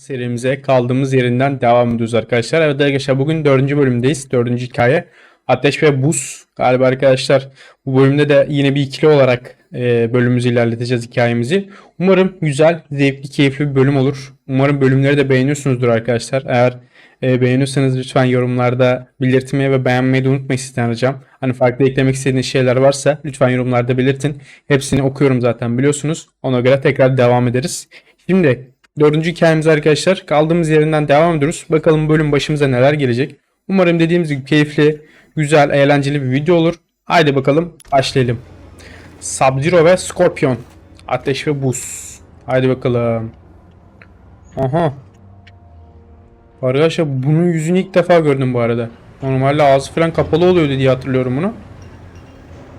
serimize kaldığımız yerinden devam ediyoruz arkadaşlar. Evet arkadaşlar bugün dördüncü bölümdeyiz. Dördüncü hikaye. Ateş ve Buz galiba arkadaşlar. Bu bölümde de yine bir ikili olarak e, bölümümüzü ilerleteceğiz hikayemizi. Umarım güzel, zevkli, keyifli bir bölüm olur. Umarım bölümleri de beğeniyorsunuzdur arkadaşlar. Eğer e, beğeniyorsanız lütfen yorumlarda belirtmeyi ve beğenmeyi de unutmayın sizden ricam. Hani farklı eklemek istediğiniz şeyler varsa lütfen yorumlarda belirtin. Hepsini okuyorum zaten biliyorsunuz. Ona göre tekrar devam ederiz. Şimdi dördüncü hikayemiz arkadaşlar. Kaldığımız yerinden devam ediyoruz. Bakalım bölüm başımıza neler gelecek. Umarım dediğimiz gibi keyifli, güzel, eğlenceli bir video olur. Haydi bakalım başlayalım. Sub-Zero ve Scorpion. Ateş ve buz. Haydi bakalım. Aha. Arkadaşlar bunun yüzünü ilk defa gördüm bu arada. Normalde ağzı falan kapalı oluyordu diye hatırlıyorum bunu.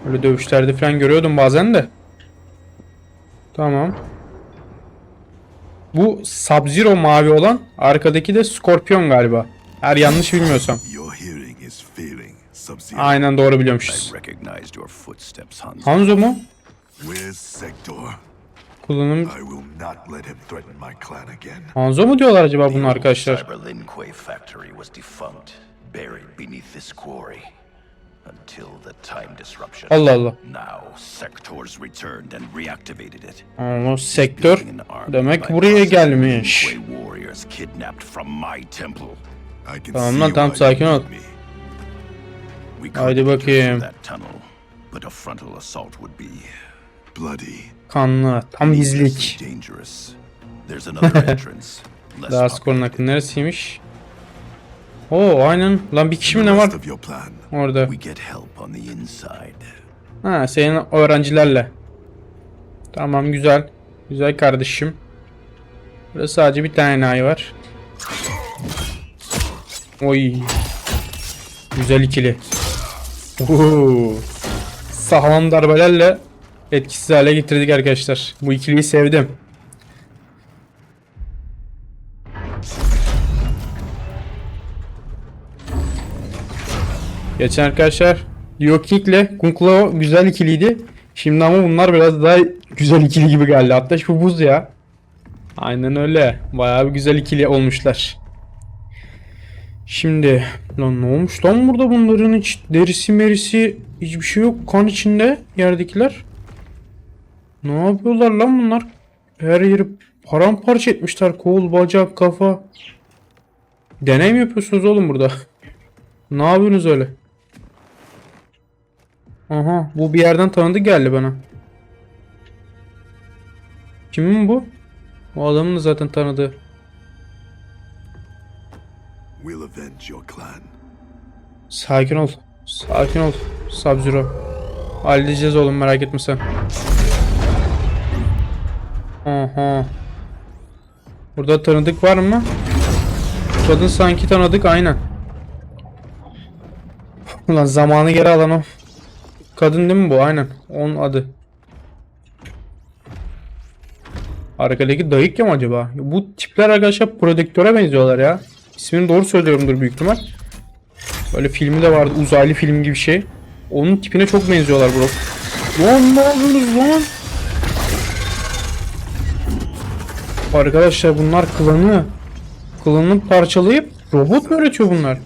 Öyle dövüşlerde falan görüyordum bazen de. Tamam. Bu Sub-Zero mavi olan, arkadaki de Scorpion galiba. Eğer yanlış bilmiyorsam. Aynen doğru biliyormuşuz. Hanzo. Mu? Kullanım. Hanzo mu diyorlar acaba bunun arkadaşlar? Until the time disruption. Allah Allah. Now, sectors returned and reactivated it. Ama sektör demek buraya gelmiş. Warriors kidnapped from my temple. Tamam lan, you sakin ol. Haydi bakayım. but a frontal assault would be Bloody. Kanlı. Tam gizlilik. dangerous. There's another entrance. less Daha skorun hakkı neresiymiş? Oo aynen. Lan bir kişi mi ne var orada? Ha senin öğrencilerle. Tamam güzel. Güzel kardeşim. Burada sadece bir tane enayi var. Oy. Güzel ikili. Oo. Sağlam darbelerle etkisiz hale getirdik arkadaşlar. Bu ikiliyi sevdim. Geçen arkadaşlar King ile Kung Lao güzel ikiliydi. Şimdi ama bunlar biraz daha güzel ikili gibi geldi. Hatta şu buz ya. Aynen öyle. Bayağı bir güzel ikili olmuşlar. Şimdi lan ne olmuş lan burada bunların hiç derisi merisi hiçbir şey yok kan içinde yerdekiler. Ne yapıyorlar lan bunlar? Her yeri paramparça etmişler. Kol, bacak, kafa. Deney mi yapıyorsunuz oğlum burada? ne yapıyorsunuz öyle? Aha bu bir yerden tanıdık geldi bana. Kimin bu? O adamın da zaten tanıdığı. We'll avenge your clan. Sakin ol. Sakin ol. Sub-Zero. Halledeceğiz oğlum merak etme sen. Aha. Burada tanıdık var mı? Kadın sanki tanıdık aynen. Ulan zamanı geri alan o. Kadın değil mi bu? Aynen. Onun adı. Arkadaki dayık mı acaba? Bu tipler arkadaşlar prodüktöre benziyorlar ya. İsmini doğru söylüyorumdur büyük ihtimal. Böyle filmi de vardı. Uzaylı film gibi şey. Onun tipine çok benziyorlar bro. Lan ne yapıyorsunuz lan? Arkadaşlar bunlar klanı. Klanını parçalayıp robot mu üretiyor bunlar?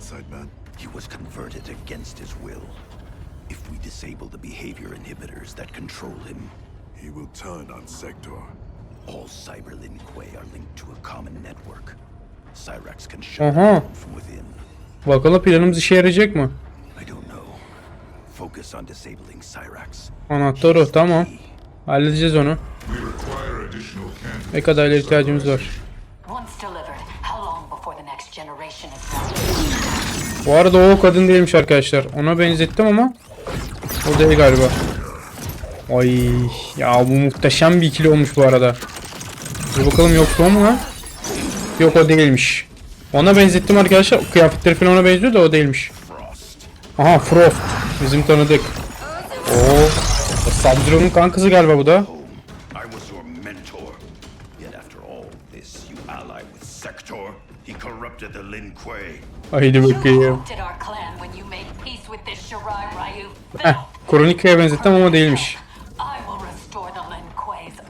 Turn on Sector. all Cyber Linquay are linked to a common network. Cyrax can shut Aha. from within. Bakalım planımız işe yarayacak mı? I don't know. Focus on disabling Cyrax. Anahtar o tamam. Halledeceğiz onu. Ne kadar ihtiyacımız var. Once delivered, how long before the next generation is born? Bu arada o kadın değilmiş arkadaşlar. Ona benzettim ama o değil galiba. Ay ya bu muhteşem bir ikili olmuş bu arada. Dur bakalım yoksa o mu lan? Yok o değilmiş. Ona benzettim arkadaşlar. Kıyafetleri falan ona benziyor da o değilmiş. Aha Frost. Bizim tanıdık. Oo. Sub-Zero'nun kankası galiba bu da. Haydi bakayım. Heh. Kronika'ya benzettim ama değilmiş.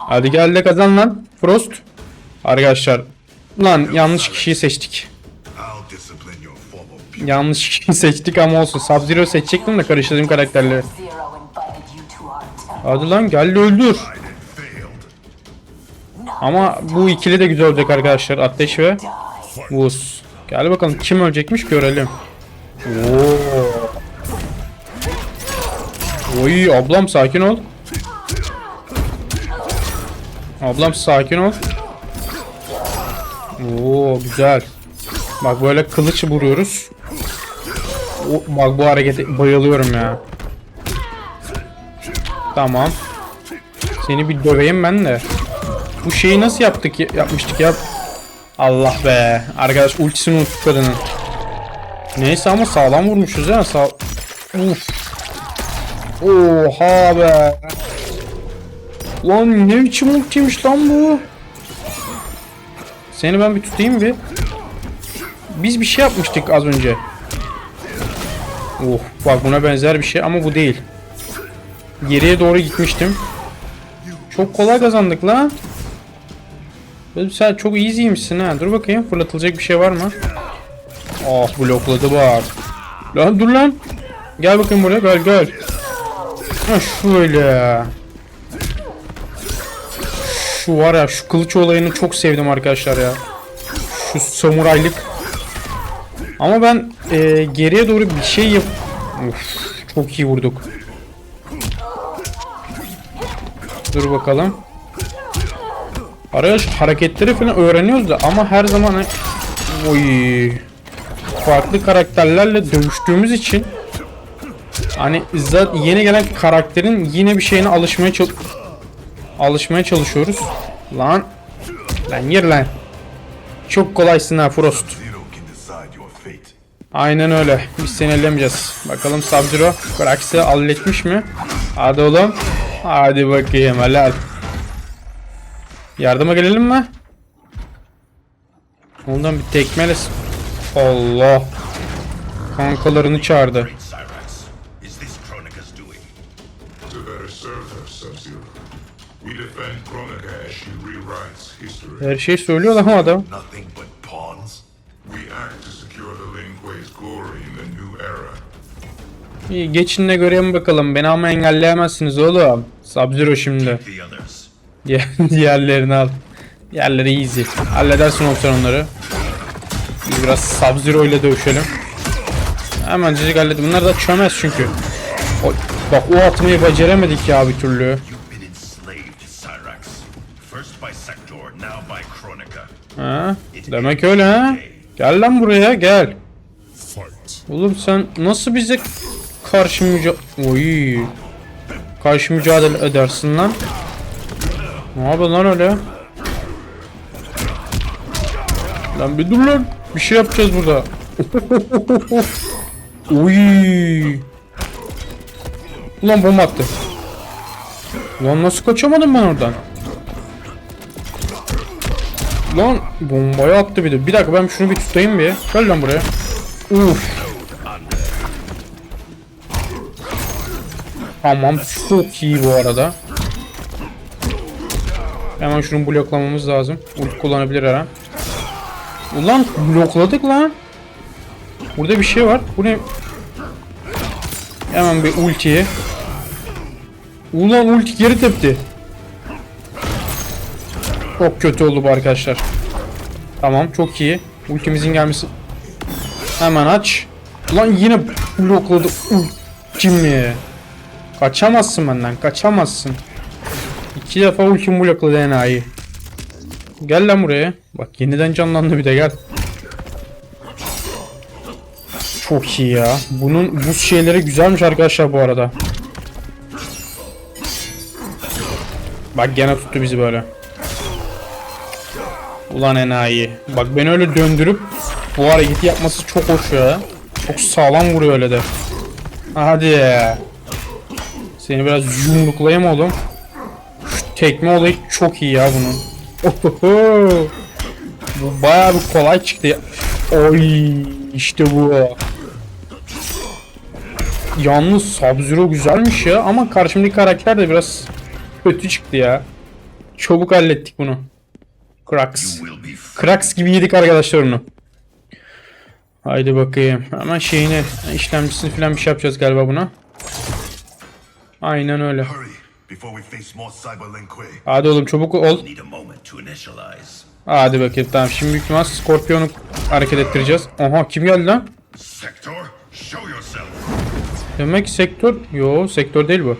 Hadi gel de kazan lan. Frost. Arkadaşlar Lan yanlış kişiyi seçtik. Yanlış kişiyi seçtik ama olsun. Sub-Zero seçecektim de karıştırdım karakterleri. Hadi lan gel de öldür. Ama bu ikili de güzel olacak arkadaşlar. Ateş ve Buz. Gel bakalım kim ölecekmiş görelim. Oo. Oy ablam sakin ol. Ablam sakin ol. Oo güzel. Bak böyle kılıç vuruyoruz. O, bak bu harekete bayılıyorum ya. Tamam. Seni bir döveyim ben de. Bu şeyi nasıl yaptık ya- yapmıştık ya? Allah be. Arkadaş ultisini unuttuk kadının. Neyse ama sağlam vurmuşuz ya. Sağ... Uf. Oha be. Lan ne biçim ultiymiş lan bu. Seni ben bir tutayım bir. Biz bir şey yapmıştık az önce. Oh bak buna benzer bir şey ama bu değil. Geriye doğru gitmiştim. Çok kolay kazandık lan. Oğlum sen çok easy'ymişsin ha. Dur bakayım fırlatılacak bir şey var mı? Ah blokladı bak. Lan dur lan. Gel bakayım buraya gel gel. Ha şöyle. Şu var ya şu kılıç olayını çok sevdim arkadaşlar ya. Şu samuraylık. Ama ben e, geriye doğru bir şey yap... Of, çok iyi vurduk. Dur bakalım. Arkadaş hareketleri falan öğreniyoruz da ama her zaman hani- oy farklı karakterlerle dövüştüğümüz için hani yeni gelen karakterin yine bir şeyine alışmaya çal alışmaya çalışıyoruz. Lan lan yer lan. Çok kolaysın ha Frost. Aynen öyle. Biz seni ellemeyeceğiz. Bakalım Sub-Zero Brax'i halletmiş mi? Hadi oğlum. Hadi bakayım helal. Yardıma gelelim mi? Ondan bir tekmele... s- Allah. Kankalarını çağırdı. Glory in the new era. İyi geçin de göreyim bakalım. Beni ama engelleyemezsiniz oğlum. Sub-Zero şimdi. Diğerlerini al. Diğerleri easy. Halledersin oğlum sen onları. Biz biraz Sub-Zero ile dövüşelim. Hemen cicik halledim. Bunlar da çömez çünkü. O, bak o atmayı beceremedik ya bir türlü. Ha? Demek öyle ha? Gel lan buraya gel. Oğlum sen nasıl bize karşı mücadele... Oy. Karşı mücadele edersin lan. Ne yapıyorsun lan öyle? Lan bir dur lan. Bir şey yapacağız burada. Oy. Ulan bomba attı. Lan nasıl kaçamadım ben oradan? Lan bombayı attı bir de. Bir dakika ben şunu bir tutayım bir. Gel lan buraya. Uf. Tamam çok iyi bu arada. Hemen şunu bloklamamız lazım. Ulti kullanabilir her an. Ulan blokladık lan. Burada bir şey var. Bu ne? Hemen bir ultiye. Ulan ulti geri tepti. Çok kötü oldu bu arkadaşlar. Tamam çok iyi. Ultimizin gelmesi. Hemen aç. Ulan yine blokladı. Ultimi. Kaçamazsın benden. Kaçamazsın. İki defa ultim blokladı enayi. Gel lan buraya. Bak yeniden canlandı bir de gel. Çok iyi ya. Bunun buz şeyleri güzelmiş arkadaşlar bu arada. Bak gene tuttu bizi böyle. Ulan enayi. Bak beni öyle döndürüp bu hareketi yapması çok hoş ya. Çok sağlam vuruyor öyle de. Hadi. Seni biraz yumruklayayım oğlum. Şu tekme olayı çok iyi ya bunun. Ohoho. Bu bayağı bir kolay çıktı ya. Oy işte bu. Yalnız Sub-Zero güzelmiş ya ama karşımdaki karakter de biraz kötü çıktı ya. Çabuk hallettik bunu. Be Krax gibi yedik arkadaşlar onu. Haydi bakayım. Hemen şeyini, işlemcisini falan bir şey yapacağız galiba buna. Aynen öyle. Hadi oğlum çabuk ol. Hadi bakayım tamam. Şimdi büyük ihtimal Scorpion'u hareket ettireceğiz. Aha kim geldi lan? Demek sektör. Yo sektör değil bu.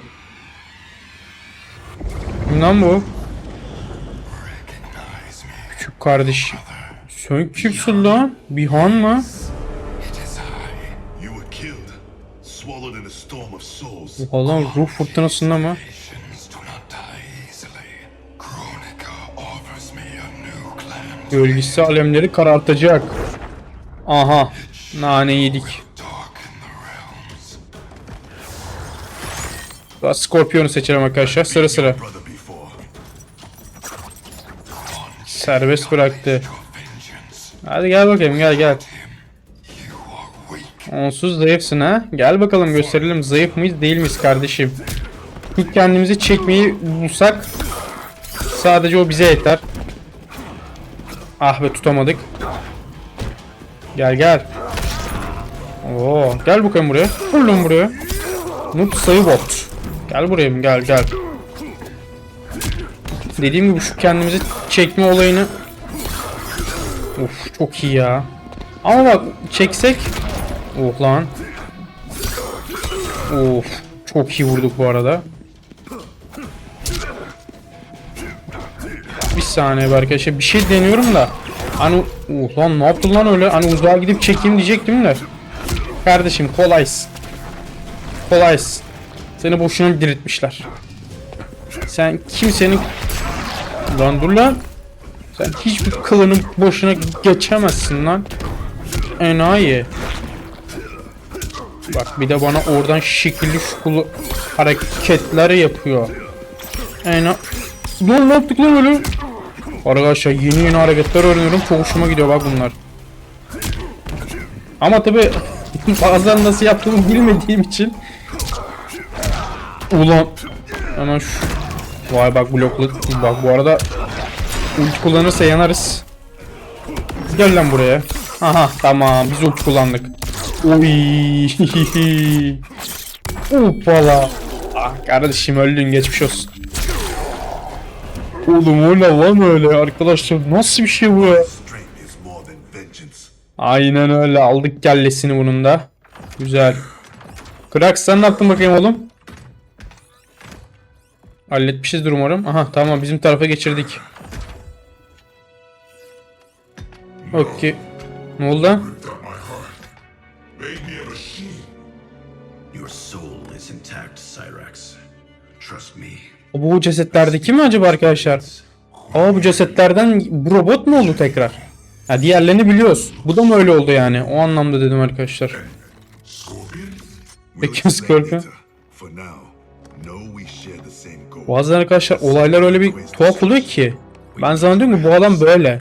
Kim lan bu? Kardeş. Sen kimsin lan? Bihan mı? Oha lan ruh fırtınasında mı? Gölgesi alemleri karartacak. Aha. Nane yedik. Scorpion'u seçelim arkadaşlar. Sıra sıra. Serbest bıraktı. Hadi gel bakayım gel gel. Onsuz zayıfsın ha. Gel bakalım gösterelim zayıf mıyız değil miyiz kardeşim. İlk kendimizi çekmeyi bulsak sadece o bize yeter. Ah be tutamadık. Gel gel. Oo, gel bakayım buraya. Lan buraya. Noob sayı bot. Gel buraya gel gel. Dediğim gibi şu kendimizi çekme olayını Of çok iyi ya. Ama bak çeksek Oh lan. Of. Çok iyi vurduk bu arada. Bir saniye be arkadaşlar. Bir şey deniyorum da. Hani oh lan ne yaptın lan öyle? Hani uzağa gidip çekeyim diyecektim de. Kardeşim kolaysın. Kolaysın. Seni boşuna diriltmişler. Sen kimsenin... Lan dur lan. Sen hiçbir kılının boşuna geçemezsin lan. Enayi. Bak bir de bana oradan şekilli şukulu hareketler yapıyor. Ena... Lan ne yaptık lan öyle? Arkadaşlar yeni yeni hareketler öğreniyorum. Çok hoşuma gidiyor bak bunlar. Ama tabi bazen nasıl yaptığımı bilmediğim için Ulan Hemen şu Vay bak bloklu Bak bu arada Ulti kullanırsa yanarız. Gel lan buraya. Aha tamam. Biz ulti kullandık. Oy Hoppala Ah kardeşim öldün. Geçmiş olsun. Oğlum o ne lan öyle arkadaşlar? Nasıl bir şey bu ya. Aynen öyle. Aldık kellesini bunun da. Güzel. Krax sen ne yaptın bakayım oğlum Halletmişizdir umarım Aha tamam bizim tarafa geçirdik Okey Ne oldu me. Bu cesetlerdeki mi acaba arkadaşlar? Aa bu cesetlerden bu robot mu oldu tekrar? Ha diğerlerini biliyoruz. Bu da mı öyle oldu yani? O anlamda dedim arkadaşlar. Peki Scorpion? Bazen arkadaşlar olaylar öyle bir tuhaf oluyor ki. Ben zannediyorum ki bu adam böyle.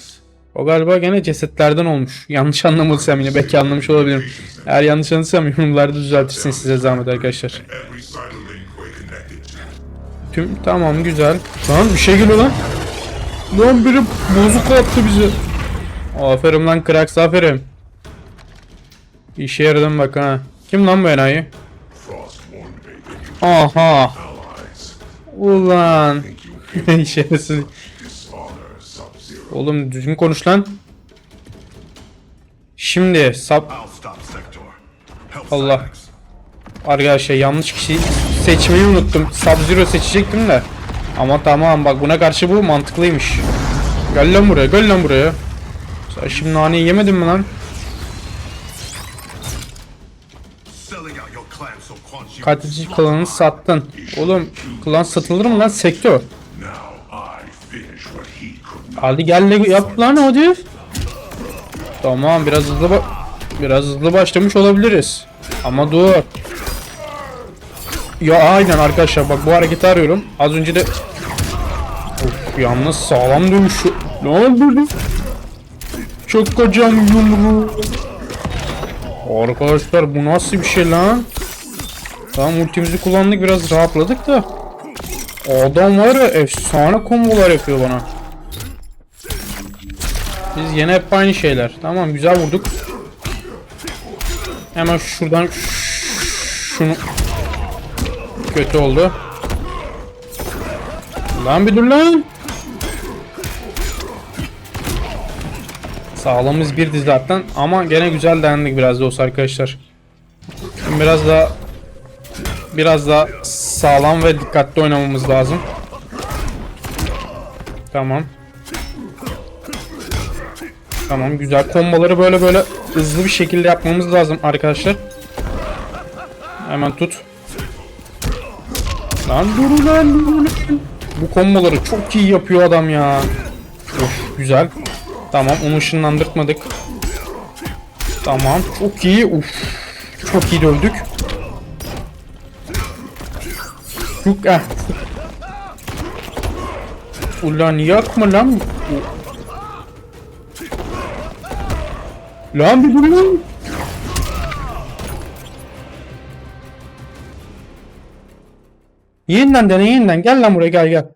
O galiba gene cesetlerden olmuş. Yanlış anlamadıysam yine belki anlamış olabilirim. Eğer yanlış anladıysam yorumlarda düzeltirsiniz size zahmet arkadaşlar. Tüm tamam güzel. Lan bir şey geliyor lan. Lan biri bozuk attı bizi. Aferin lan Krax aferin. İşe yaradım bak ha. Kim lan bu enayi? Aha. Ulan. Sub-Zero. Oğlum düzgün konuş lan. Şimdi sap Allah. Arkadaşlar yanlış kişi seçmeyi unuttum. Sub-Zero seçecektim de. Ama tamam bak buna karşı bu mantıklıymış. Gel lan buraya gel lan buraya. Sen şimdi naneyi yemedin mi lan? Katilci klanını sattın. Oğlum klan satılır mı lan sektör? Hadi gel de yap lan hadi. Tamam biraz hızlı biraz hızlı başlamış olabiliriz. Ama dur. Ya aynen arkadaşlar bak bu hareketi arıyorum. Az önce de Of yalnız sağlam dövüşü. Ne oldu? Çok kocam yumruğu. Arkadaşlar bu nasıl bir şey lan? Tamam ultimizi kullandık biraz rahatladık da. Adam var ya efsane kombolar yapıyor bana. Biz yine hep aynı şeyler. Tamam güzel vurduk. Hemen şuradan şunu kötü oldu. Lan bir dur lan. Sağlamız bir dizi zaten ama gene güzel dayandık biraz da olsa arkadaşlar. Şimdi biraz daha biraz daha sağlam ve dikkatli oynamamız lazım. Tamam. Tamam güzel komboları böyle böyle hızlı bir şekilde yapmamız lazım arkadaşlar. Hemen tut. Lan dur lan dur. Bu komboları çok iyi yapıyor adam ya. Of güzel. Tamam onu ışınlandırtmadık. Tamam çok iyi. Uf. Çok iyi dövdük. Çok eh. Ulan yakma lan. Lan bir dur lan. Yeniden dene yeniden. Gel lan buraya gel gel.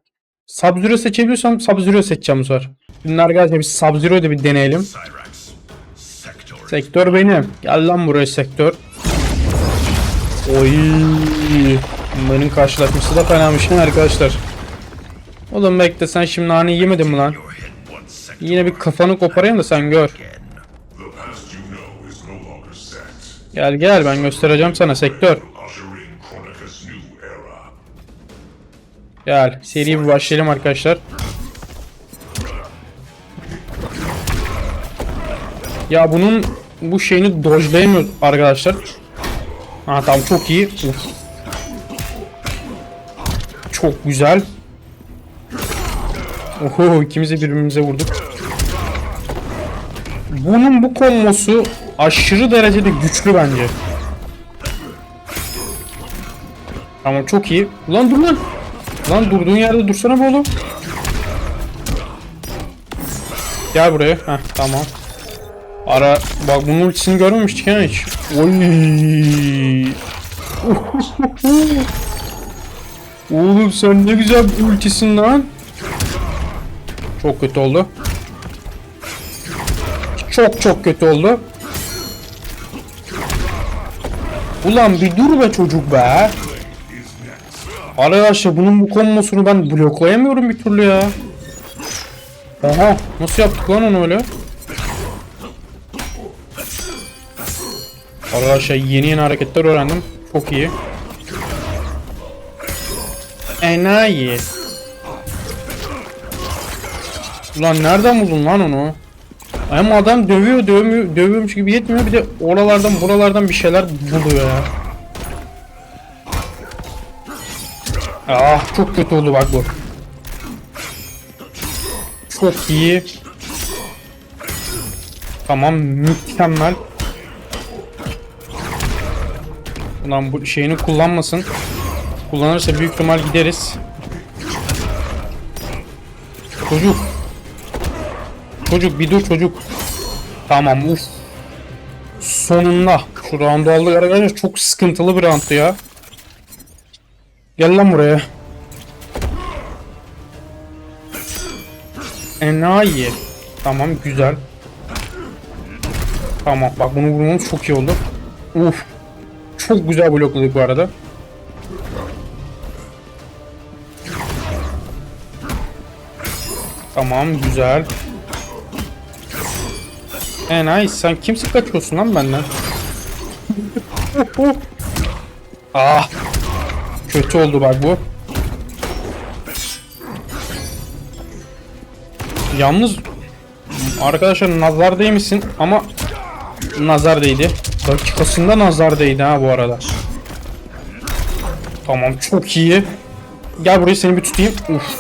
Sub-Zero seçebiliyorsam Sub-Zero seçeceğim bu sefer. Şimdi arkadaşlar biz Sub-Zero'yu bir deneyelim. Sektör benim. Gel lan buraya sektör. Oy. Bunların karşılaşması da fenamış lan arkadaşlar. Oğlum bekle sen şimdi nane yemedin mi lan? Yine bir kafanı koparayım da sen gör. Gel gel ben göstereceğim sana sektör. Gel seri bir başlayalım arkadaşlar. Ya bunun bu şeyini dodge'layamıyoruz arkadaşlar. Ha tamam çok iyi. Uf. Çok güzel. Oho ikimiz de birbirimize vurduk. Bunun bu kombosu aşırı derecede güçlü bence. Tamam çok iyi. Ulan dur lan. Lan durduğun yerde dursana be oğlum. Gel buraya. Heh tamam. Ara bak bunun ultisini görmemiştik ya hiç. Oğlum sen ne güzel ultisin lan. Çok kötü oldu. Çok çok kötü oldu. Ulan bir dur be çocuk be. Arkadaşlar bunun bu kombosunu ben bloklayamıyorum bir türlü ya. Aha nasıl yaptık lan onu öyle? Arkadaşlar yeni yeni hareketler öğrendim. Çok iyi. Enayi. Ulan nereden buldun lan onu? Hem adam dövüyor dövmüyor, dövüyormuş gibi yetmiyor bir de oralardan buralardan bir şeyler buluyor ya. Ah çok kötü oldu bak bu. Çok iyi. Tamam mükemmel. Ulan bu şeyini kullanmasın. Kullanırsa büyük ihtimal gideriz. Çocuk. Çocuk bir dur çocuk. Tamam uf. Sonunda. Şu roundu aldık arkadaşlar çok sıkıntılı bir roundtu ya. Gel lan buraya. Enayi. Tamam güzel. Tamam bak bunu vurmamız çok iyi oldu. Uf. Çok güzel blokladık bu arada. Tamam güzel. Enayi sen kimsin kaçıyorsun lan benden? ah. Kötü oldu bak bu. Yalnız arkadaşlar nazar değmişsin ama nazar değdi. Dakikasında nazar değdi ha bu arada. Tamam çok iyi. Gel buraya seni bir tutayım. Uf.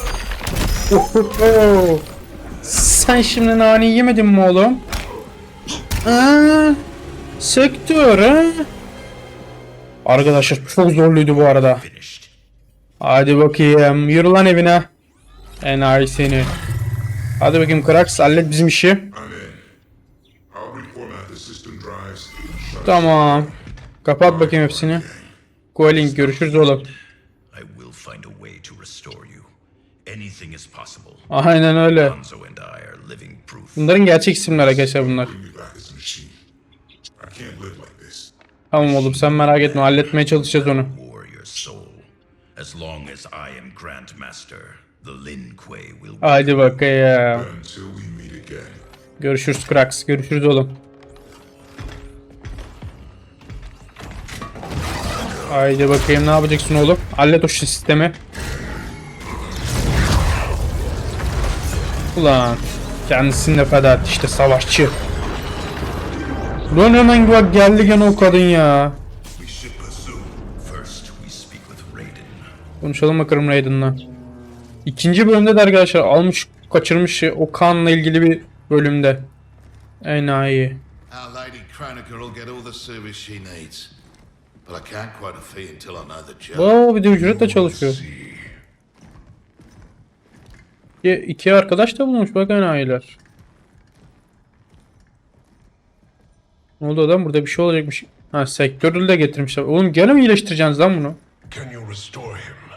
Sen şimdi nane yemedin mi oğlum? Aa, sektör ha? Arkadaşlar çok zorluydu bu arada. Hadi bakayım. Yürü lan evine. Enayi seni. Hadi bakayım Krax hallet bizim işi. Tamam. Kapat bakayım hepsini. Coelink görüşürüz oğlum. Aynen öyle. Bunların gerçek isimler arkadaşlar bunlar. Tamam oğlum sen merak etme halletmeye çalışacağız onu. As long as I am Grand Master, the Lin Kuei will Haydi bakayım. Until we meet again. Görüşürüz Krax. Görüşürüz oğlum. Haydi bakayım ne yapacaksın oğlum? Hallet o sistemi. Ulan kendisini de feda etti işte savaşçı. Lan hemen bak geldi gene o kadın ya. Konuşalım bakalım Raiden'la. İkinci bölümde de arkadaşlar almış kaçırmış o kanla ilgili bir bölümde. Enayi. Our Lady Kronika will get all the service she needs. But I can't quote a fee until I know the job. Oo bir de ücretle çalışıyor. İki, iki arkadaş da bulmuş bak enayiler. Ne oldu adam burada bir şey olacakmış. Ha sektörü de getirmişler. Oğlum gene mi iyileştireceksiniz lan bunu? Can you restore him?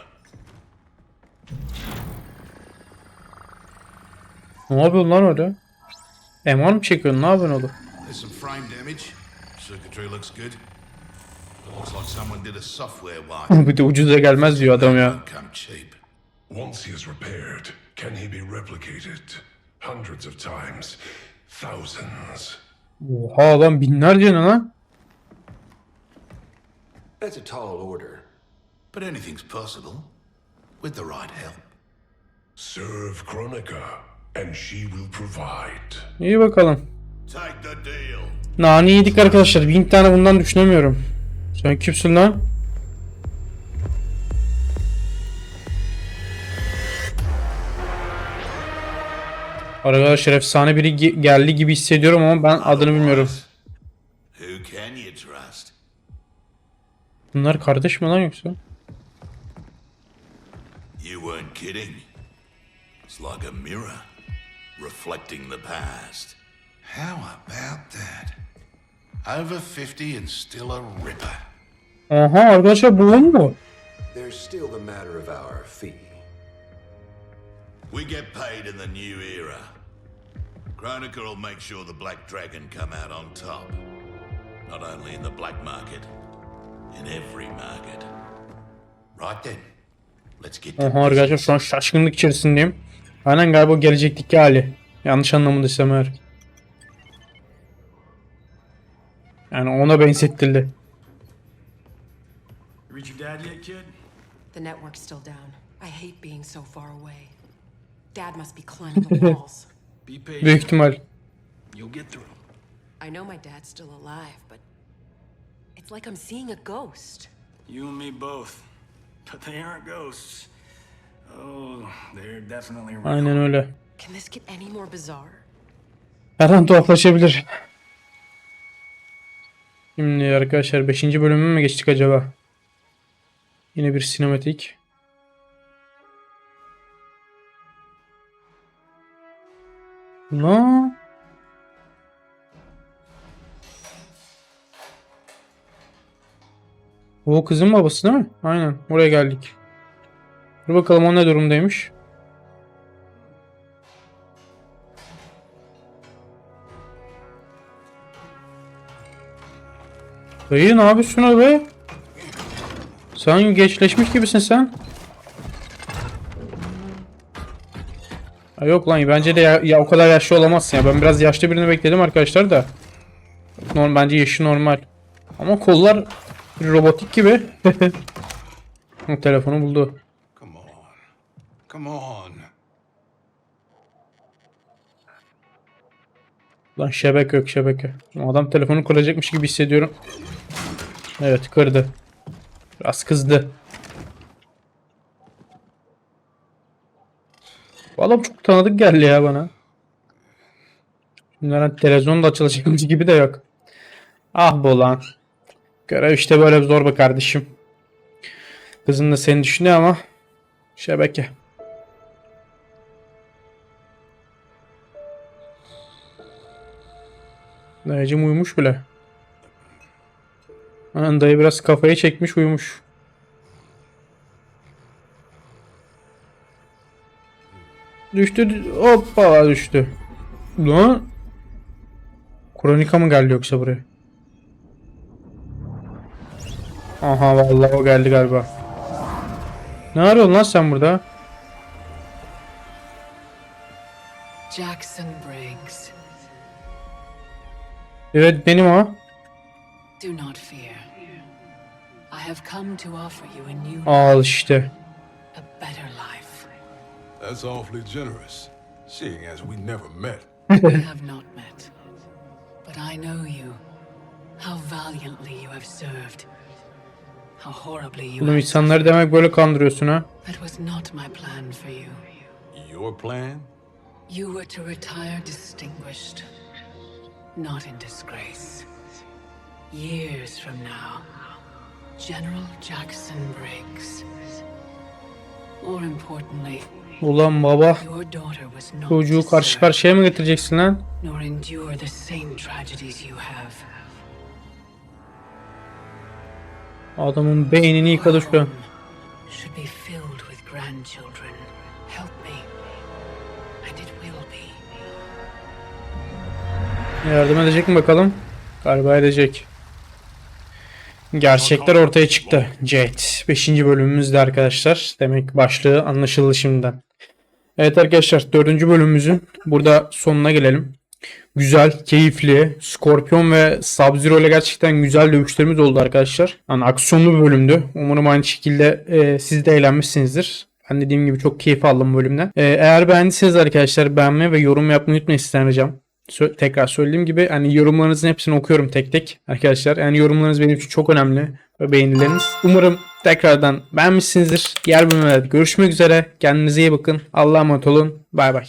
Ne yapıyorsun lan öyle? MR mı çekiyorsun? Ne yapıyorsun oğlum? There's some frame damage. Circuitry looks good. Looks like someone did a software wipe. bir de ucuza gelmez diyor adam ya. Once he is repaired, can he be replicated? Hundreds of times. Thousands. Oha lan binlerce ne lan? That's a tall order. But anything's possible. With the right help. Serve Kronika, and she will provide. İyi bakalım. Take the deal. Nane yedik arkadaşlar. Bin tane bundan düşünemiyorum. Sen kimsin lan? Arkadaşlar efsane biri ge- geldi gibi hissediyorum ama ben adını bilmiyorum. Who can you trust? Bunlar kardeş mi lan yoksa? You weren't kidding. It's like a mirror. Reflecting the past. How about that? Over 50 and still a ripper. Aha arkadaşlar bu o mu? There's still the matter of our fee. We get paid in the new era. Kronika will make sure the Black Dragon come out on top. Not only in the black market, in every market. Right then, Aha arkadaşlar şu an şaşkınlık içerisindeyim. Aynen galiba gelecekteki hali. Yanlış anlamadıysam eğer. Yani ona benzettirdi. Reach your dad yet, kid? The network's still down. I hate being so far away. Dad must be climbing the walls. Be patient. Büyük ihtimal. You'll get through. I know my dad's still alive, but it's like I'm seeing a ghost. You and me both. But they aren't ghosts. Oh, they're definitely real. Aynen öyle. Can this get any more bizarre? Her an tuhaflaşabilir. Şimdi arkadaşlar 5. bölüme mi geçtik acaba? Yine bir sinematik. Lan. O kızın babası değil mi? Aynen. Oraya geldik. Dur bakalım o ne durumdaymış. Dayı ne yapıyorsun abi? Sen geçleşmiş gibisin sen. Ha yok lan bence de ya, ya o kadar yaşlı olamazsın ya. Ben biraz yaşlı birini bekledim arkadaşlar da. Normal, bence yaşı normal. Ama kollar robotik gibi. Telefonu buldu. Come on. Come on. Lan şebeke yok şebeke. Adam telefonu kıracakmış gibi hissediyorum. Evet kırdı. Biraz kızdı. Bu adam çok tanıdık geldi ya bana. Bunların televizyon da açılacakmış gibi de yok. Ah bu lan. Görev işte böyle zor be kardeşim. Kızın da seni düşünüyor ama şebeke. Dayıcım uyumuş bile. Anan dayı biraz kafayı çekmiş uyumuş. Düştü. Hoppa düştü. Lan. Kronika mı geldi yoksa buraya? Aha vallahi o geldi galiba. Ne arıyorsun lan sen burada? Jackson Briggs, Evet benim o. Do not fear. I have come to offer you a new, Al işte. a better life. That's awfully generous, seeing as we never met. We have not met, but I know you. How valiantly you have served. How horribly you Oğlum insanları demek böyle kandırıyorsun ha. That was not my plan for you. Your plan? You were to retire distinguished, not in disgrace. Years from now, General Jackson Briggs. More importantly, Ulan baba. your daughter was not Çocuğu karşı karşıya mı getireceksin lan? nor endure the same tragedies you have. Adamın beynini yıkadı şu. Yardım edecek mi bakalım? Galiba edecek. Gerçekler ortaya çıktı. Jet. 5. bölümümüzde arkadaşlar. Demek başlığı anlaşıldı şimdiden. Evet arkadaşlar 4. bölümümüzün burada sonuna gelelim. Güzel, keyifli, Scorpion ve Sub-Zero ile gerçekten güzel dövüşlerimiz oldu arkadaşlar. Yani aksiyonlu bir bölümdü. Umarım aynı şekilde e, siz de eğlenmişsinizdir. Ben dediğim gibi çok keyif aldım bölümden. E, eğer beğendiyseniz arkadaşlar beğenmeyi ve yorum yapmayı unutmayın sizden. Sö- tekrar söylediğim gibi hani yorumlarınızın hepsini okuyorum tek tek arkadaşlar. Yani yorumlarınız benim için çok önemli ve beğenileriniz. Umarım tekrardan beğenmişsinizdir. Diğer bölümlerde görüşmek üzere. Kendinize iyi bakın. Allah'a emanet olun. Bay bay.